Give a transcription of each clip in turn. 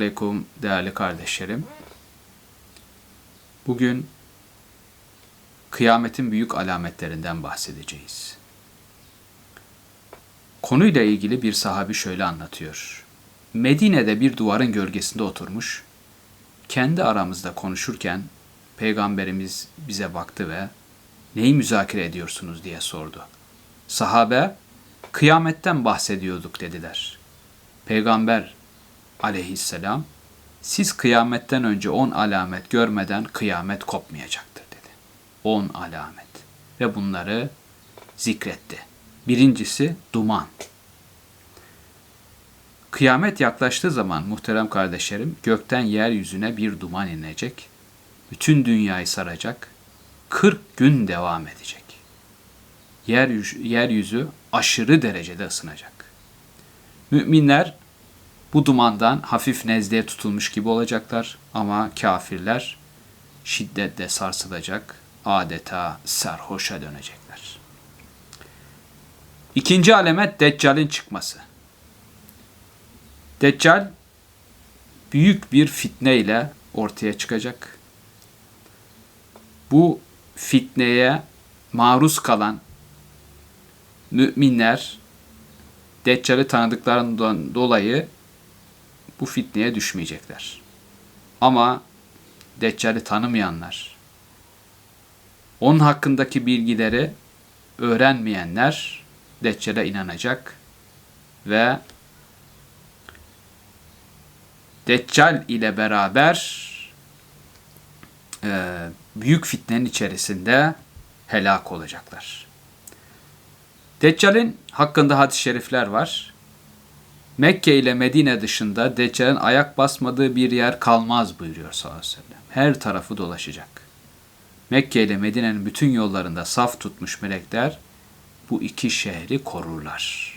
Aleyküm değerli kardeşlerim. Bugün kıyametin büyük alametlerinden bahsedeceğiz. Konuyla ilgili bir sahabi şöyle anlatıyor. Medine'de bir duvarın gölgesinde oturmuş, kendi aramızda konuşurken peygamberimiz bize baktı ve neyi müzakere ediyorsunuz diye sordu. Sahabe, kıyametten bahsediyorduk dediler. Peygamber aleyhisselam, siz kıyametten önce on alamet görmeden kıyamet kopmayacaktır dedi. On alamet. Ve bunları zikretti. Birincisi duman. Kıyamet yaklaştığı zaman muhterem kardeşlerim gökten yeryüzüne bir duman inecek. Bütün dünyayı saracak. 40 gün devam edecek. Yeryüzü, yeryüzü aşırı derecede ısınacak. Müminler bu dumandan hafif nezleye tutulmuş gibi olacaklar ama kafirler şiddetle sarsılacak, adeta serhoşa dönecekler. İkinci alamet Deccal'in çıkması. Deccal büyük bir fitne ile ortaya çıkacak. Bu fitneye maruz kalan müminler Deccal'i tanıdıklarından dolayı bu fitneye düşmeyecekler. Ama Deccal'i tanımayanlar, onun hakkındaki bilgileri öğrenmeyenler Deccal'e inanacak ve Deccal ile beraber e, büyük fitnenin içerisinde helak olacaklar. Deccal'in hakkında hadis-i şerifler var. Mekke ile Medine dışında Deccal'in ayak basmadığı bir yer kalmaz buyuruyor sallallahu aleyhi ve sellem. Her tarafı dolaşacak. Mekke ile Medine'nin bütün yollarında saf tutmuş melekler bu iki şehri korurlar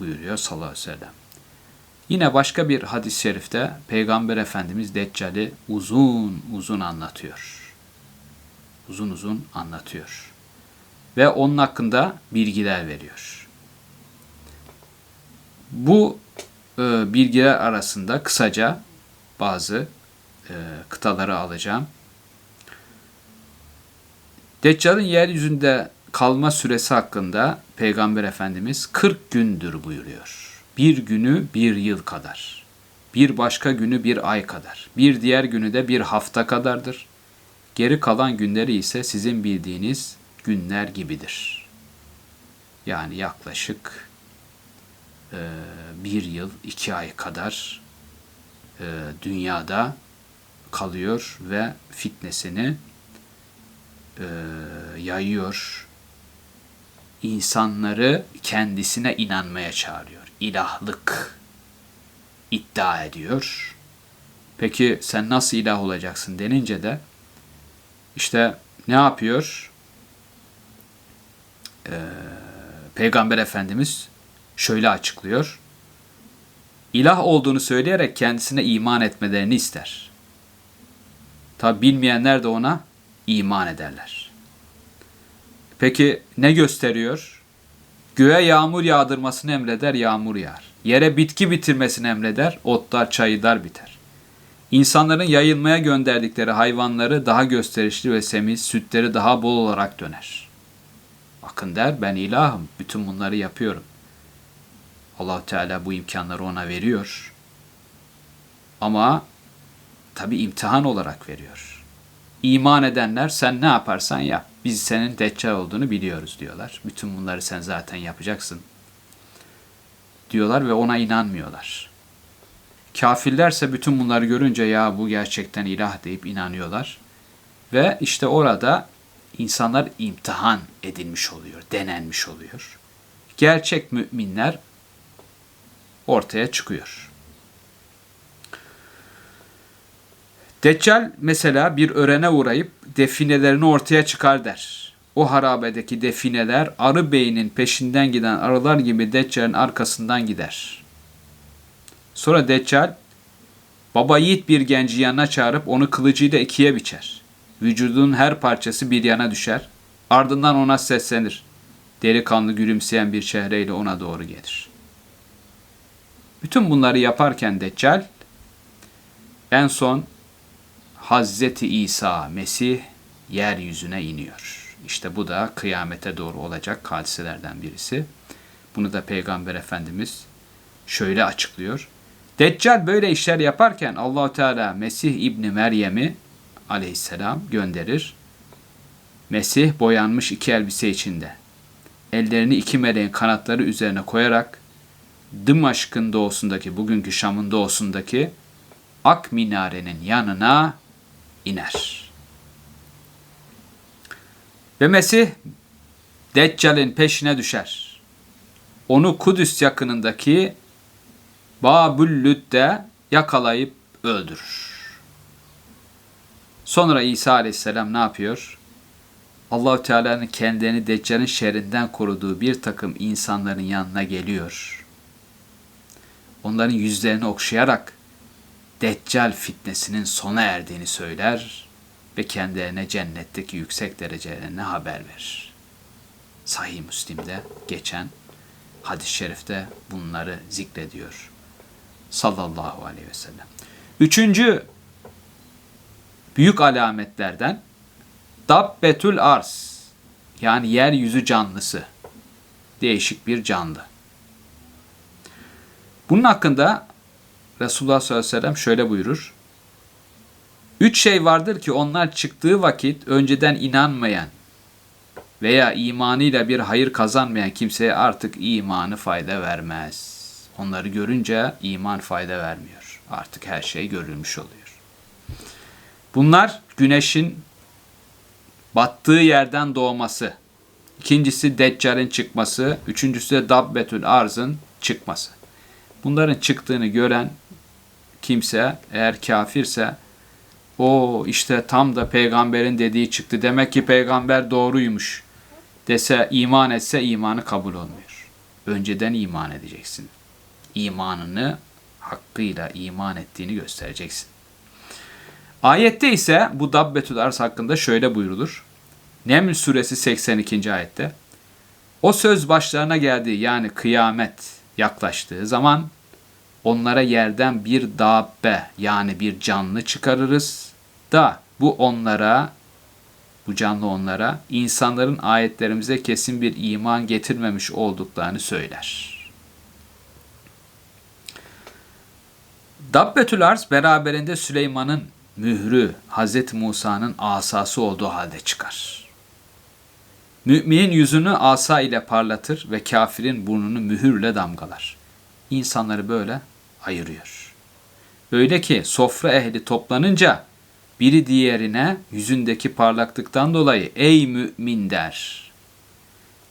buyuruyor sallallahu aleyhi ve sellem. Yine başka bir hadis-i şerifte Peygamber Efendimiz Deccal'i uzun uzun anlatıyor. Uzun uzun anlatıyor. Ve onun hakkında bilgiler veriyor. Bu e, bilgiler arasında kısaca bazı e, kıtaları alacağım. Deccal'ın yeryüzünde kalma süresi hakkında Peygamber Efendimiz 40 gündür buyuruyor. Bir günü bir yıl kadar. Bir başka günü bir ay kadar. Bir diğer günü de bir hafta kadardır. Geri kalan günleri ise sizin bildiğiniz günler gibidir. Yani yaklaşık bir yıl, iki ay kadar e, dünyada kalıyor ve fitnesini e, yayıyor. İnsanları kendisine inanmaya çağırıyor. İlahlık iddia ediyor. Peki sen nasıl ilah olacaksın denince de işte ne yapıyor? Ee, Peygamber Efendimiz şöyle açıklıyor. İlah olduğunu söyleyerek kendisine iman etmelerini ister. Tabi bilmeyenler de ona iman ederler. Peki ne gösteriyor? Göğe yağmur yağdırmasını emreder, yağmur yağar. Yere bitki bitirmesini emreder, otlar, çayırlar biter. İnsanların yayılmaya gönderdikleri hayvanları daha gösterişli ve semiz, sütleri daha bol olarak döner. Bakın der, ben ilahım, bütün bunları yapıyorum. Allah Teala bu imkanları ona veriyor. Ama tabi imtihan olarak veriyor. İman edenler sen ne yaparsan yap. Biz senin deccal olduğunu biliyoruz diyorlar. Bütün bunları sen zaten yapacaksın. Diyorlar ve ona inanmıyorlar. Kafirlerse bütün bunları görünce ya bu gerçekten ilah deyip inanıyorlar. Ve işte orada insanlar imtihan edilmiş oluyor, denenmiş oluyor. Gerçek müminler ortaya çıkıyor. Deccal mesela bir örene uğrayıp definelerini ortaya çıkar der. O harabedeki defineler arı beynin peşinden giden arılar gibi Deccal'in arkasından gider. Sonra Deccal baba yiğit bir genci yanına çağırıp onu kılıcıyla ikiye biçer. Vücudun her parçası bir yana düşer. Ardından ona seslenir. Delikanlı gülümseyen bir çehreyle ona doğru gelir. Bütün bunları yaparken Deccal En son Hazreti İsa Mesih yeryüzüne iniyor. İşte bu da kıyamete doğru olacak hadiselerden birisi. Bunu da Peygamber Efendimiz şöyle açıklıyor. Deccal böyle işler yaparken Allahu Teala Mesih İbni Meryem'i aleyhisselam gönderir. Mesih boyanmış iki elbise içinde. Ellerini iki meleğin kanatları üzerine koyarak Dımaşk'ın doğusundaki, bugünkü Şam'ın doğusundaki Ak Minare'nin yanına iner. Ve Mesih Deccal'in peşine düşer. Onu Kudüs yakınındaki Babüllüt'te yakalayıp öldürür. Sonra İsa Aleyhisselam ne yapıyor? Allahu Teala'nın kendini Deccal'in şerrinden koruduğu bir takım insanların yanına geliyor. Onların yüzlerini okşayarak Deccal fitnesinin sona erdiğini söyler ve kendilerine cennetteki yüksek derecelerine haber verir. Sahih Müslim'de geçen hadis-i şerifte bunları zikrediyor. Sallallahu aleyhi ve sellem. Üçüncü büyük alametlerden Dabbetül Ars yani yeryüzü canlısı. Değişik bir canlı. Bunun hakkında Resulullah sallallahu aleyhi ve sellem şöyle buyurur. Üç şey vardır ki onlar çıktığı vakit önceden inanmayan veya imanıyla bir hayır kazanmayan kimseye artık imanı fayda vermez. Onları görünce iman fayda vermiyor. Artık her şey görülmüş oluyor. Bunlar güneşin battığı yerden doğması. İkincisi Deccal'in çıkması. Üçüncüsü de Dabbetül Arz'ın çıkması. Bunların çıktığını gören kimse eğer kafirse o işte tam da peygamberin dediği çıktı. Demek ki peygamber doğruymuş dese iman etse imanı kabul olmuyor. Önceden iman edeceksin. İmanını hakkıyla iman ettiğini göstereceksin. Ayette ise bu Dabbetül Ars hakkında şöyle buyurulur. Neml suresi 82. ayette. O söz başlarına geldiği yani kıyamet yaklaştığı zaman onlara yerden bir dabbe yani bir canlı çıkarırız da bu onlara bu canlı onlara insanların ayetlerimize kesin bir iman getirmemiş olduklarını söyler. Dabbetül Arz beraberinde Süleyman'ın mührü Hz. Musa'nın asası olduğu halde çıkar. Müminin yüzünü asa ile parlatır ve kafirin burnunu mühürle damgalar. İnsanları böyle ayırıyor. Öyle ki sofra ehli toplanınca biri diğerine yüzündeki parlaklıktan dolayı ey mümin der.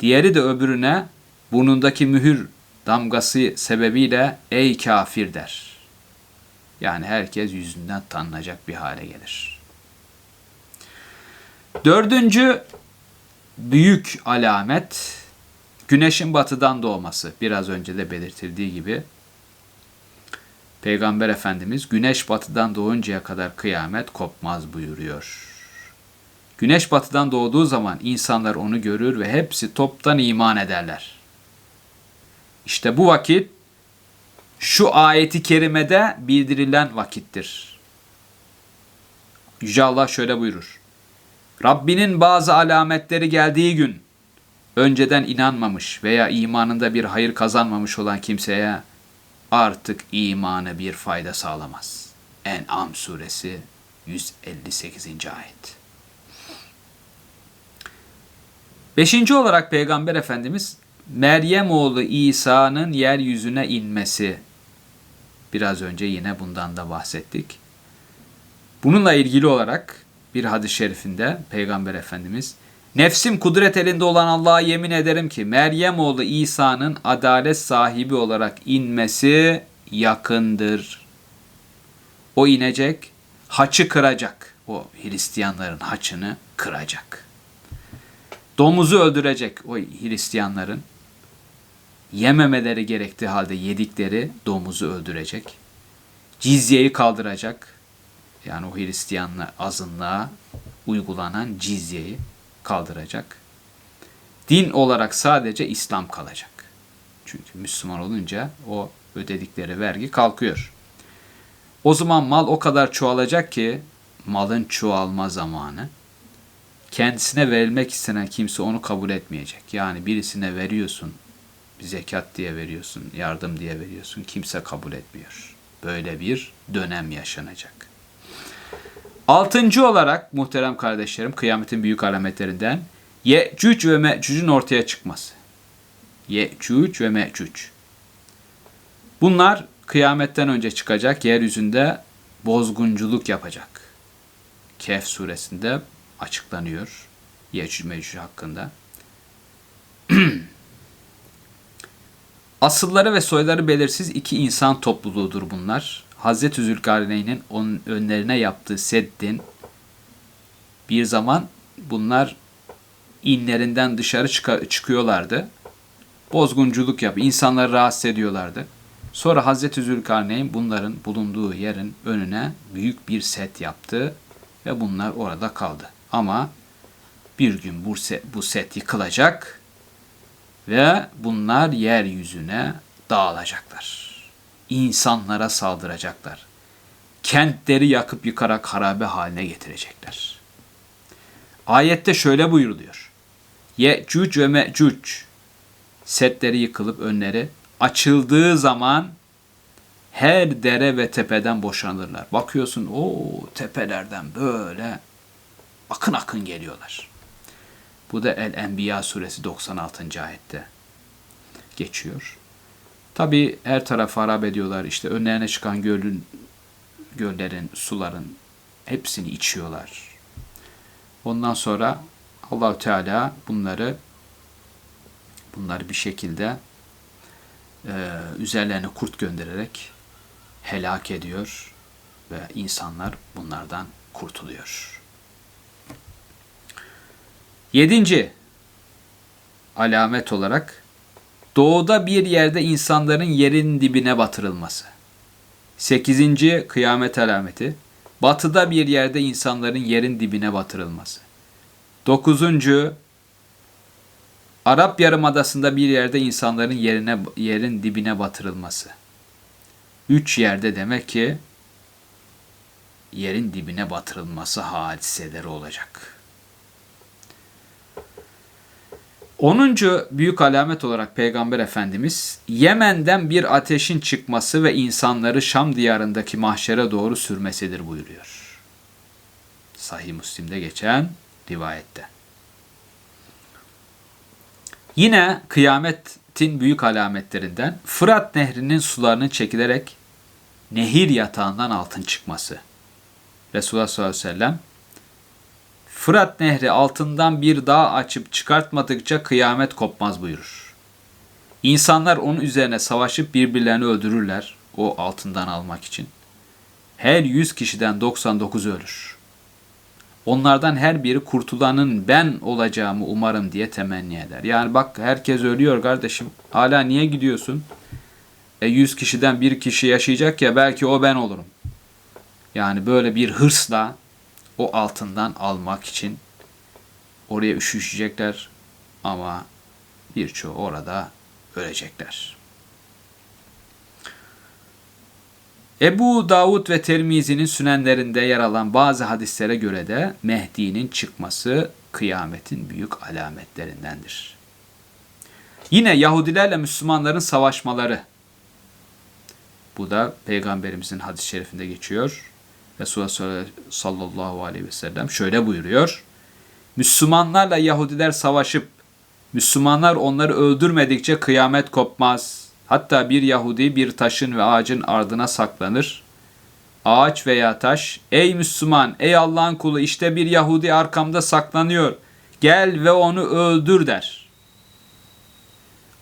Diğeri de öbürüne burnundaki mühür damgası sebebiyle ey kafir der. Yani herkes yüzünden tanınacak bir hale gelir. Dördüncü büyük alamet güneşin batıdan doğması. Biraz önce de belirtildiği gibi Peygamber Efendimiz güneş batıdan doğuncaya kadar kıyamet kopmaz buyuruyor. Güneş batıdan doğduğu zaman insanlar onu görür ve hepsi toptan iman ederler. İşte bu vakit şu ayeti kerimede bildirilen vakittir. Yüce Allah şöyle buyurur. Rabbinin bazı alametleri geldiği gün önceden inanmamış veya imanında bir hayır kazanmamış olan kimseye artık imanı bir fayda sağlamaz. En'am suresi 158. ayet. Beşinci olarak Peygamber Efendimiz Meryem oğlu İsa'nın yeryüzüne inmesi. Biraz önce yine bundan da bahsettik. Bununla ilgili olarak bir hadis-i şerifinde Peygamber Efendimiz Nefsim kudret elinde olan Allah'a yemin ederim ki Meryem oğlu İsa'nın adalet sahibi olarak inmesi yakındır. O inecek, haçı kıracak. O Hristiyanların haçını kıracak. Domuzu öldürecek o Hristiyanların. Yememeleri gerektiği halde yedikleri domuzu öldürecek. Cizyeyi kaldıracak. Yani o Hristiyanlı azınlığa uygulanan cizyeyi kaldıracak. Din olarak sadece İslam kalacak. Çünkü Müslüman olunca o ödedikleri vergi kalkıyor. O zaman mal o kadar çoğalacak ki malın çoğalma zamanı kendisine verilmek istenen kimse onu kabul etmeyecek. Yani birisine veriyorsun, zekat diye veriyorsun, yardım diye veriyorsun, kimse kabul etmiyor. Böyle bir dönem yaşanacak. Altıncı olarak muhterem kardeşlerim kıyametin büyük alametlerinden Ye'cüc ve Me'cüc'ün ortaya çıkması. Ye'cüc ve Me'cüc. Bunlar kıyametten önce çıkacak yeryüzünde bozgunculuk yapacak. Kehf suresinde açıklanıyor Yecüc Mecüc hakkında. Asılları ve soyları belirsiz iki insan topluluğudur bunlar. Hazreti Zülkarneyn'in onun önlerine yaptığı seddin bir zaman bunlar inlerinden dışarı çıka- çıkıyorlardı. Bozgunculuk yap, insanları rahatsız ediyorlardı. Sonra Hazreti Zülkarneyn bunların bulunduğu yerin önüne büyük bir set yaptı ve bunlar orada kaldı. Ama bir gün bu set, bu set yıkılacak ve bunlar yeryüzüne dağılacaklar. İnsanlara saldıracaklar. Kentleri yakıp yıkarak harabe haline getirecekler. Ayette şöyle buyuruluyor. Ye'cuc ve me'cuc setleri yıkılıp önleri açıldığı zaman her dere ve tepeden boşanırlar. Bakıyorsun o tepelerden böyle akın akın geliyorlar. Bu da El-Enbiya suresi 96. ayette geçiyor. Tabi her tarafı harap ediyorlar. İşte önlerine çıkan gölün, göllerin, suların hepsini içiyorlar. Ondan sonra Allahu Teala bunları bunları bir şekilde e, üzerlerine kurt göndererek helak ediyor ve insanlar bunlardan kurtuluyor. Yedinci alamet olarak doğuda bir yerde insanların yerin dibine batırılması. Sekizinci kıyamet alameti batıda bir yerde insanların yerin dibine batırılması. Dokuzuncu Arap Yarımadası'nda bir yerde insanların yerine yerin dibine batırılması. Üç yerde demek ki yerin dibine batırılması hadiseleri olacak. Onuncu büyük alamet olarak Peygamber Efendimiz Yemen'den bir ateşin çıkması ve insanları Şam diyarındaki mahşere doğru sürmesidir buyuruyor. Sahih Müslim'de geçen rivayette. Yine kıyametin büyük alametlerinden Fırat Nehri'nin sularının çekilerek nehir yatağından altın çıkması. Resulullah sallallahu aleyhi ve sellem Fırat Nehri altından bir dağ açıp çıkartmadıkça kıyamet kopmaz buyurur. İnsanlar onun üzerine savaşıp birbirlerini öldürürler o altından almak için. Her 100 kişiden 99 ölür. Onlardan her biri kurtulanın ben olacağımı umarım diye temenni eder. Yani bak herkes ölüyor kardeşim. Hala niye gidiyorsun? E 100 kişiden bir kişi yaşayacak ya belki o ben olurum. Yani böyle bir hırsla o altından almak için oraya üşüşecekler ama birçoğu orada ölecekler. Ebu Davud ve Termizi'nin sünenlerinde yer alan bazı hadislere göre de Mehdi'nin çıkması kıyametin büyük alametlerindendir. Yine Yahudilerle Müslümanların savaşmaları. Bu da Peygamberimizin hadis-i şerifinde geçiyor. Resulullah sallallahu aleyhi ve sellem şöyle buyuruyor. Müslümanlarla Yahudiler savaşıp Müslümanlar onları öldürmedikçe kıyamet kopmaz. Hatta bir Yahudi bir taşın ve ağacın ardına saklanır. Ağaç veya taş, ey Müslüman, ey Allah'ın kulu işte bir Yahudi arkamda saklanıyor. Gel ve onu öldür der.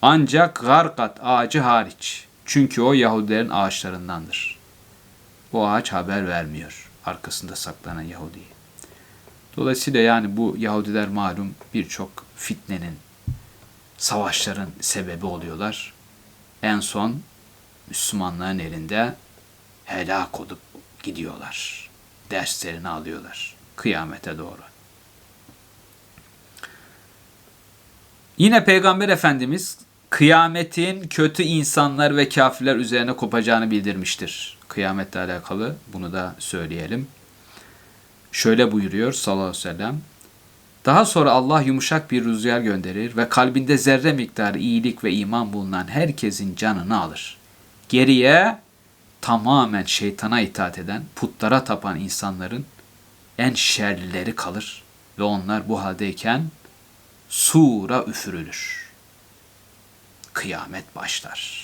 Ancak garkat ağacı hariç. Çünkü o Yahudilerin ağaçlarındandır. Bu ağaç haber vermiyor arkasında saklanan Yahudi'yi. Dolayısıyla yani bu Yahudiler malum birçok fitnenin, savaşların sebebi oluyorlar. En son Müslümanların elinde helak olup gidiyorlar. Derslerini alıyorlar kıyamete doğru. Yine Peygamber Efendimiz kıyametin kötü insanlar ve kafirler üzerine kopacağını bildirmiştir. Kıyametle alakalı bunu da söyleyelim. Şöyle buyuruyor sallallahu aleyhi ve sellem. Daha sonra Allah yumuşak bir rüzgar gönderir ve kalbinde zerre miktarı iyilik ve iman bulunan herkesin canını alır. Geriye tamamen şeytana itaat eden, putlara tapan insanların en şerlileri kalır ve onlar bu haldeyken sura üfürülür. Kıyamet başlar.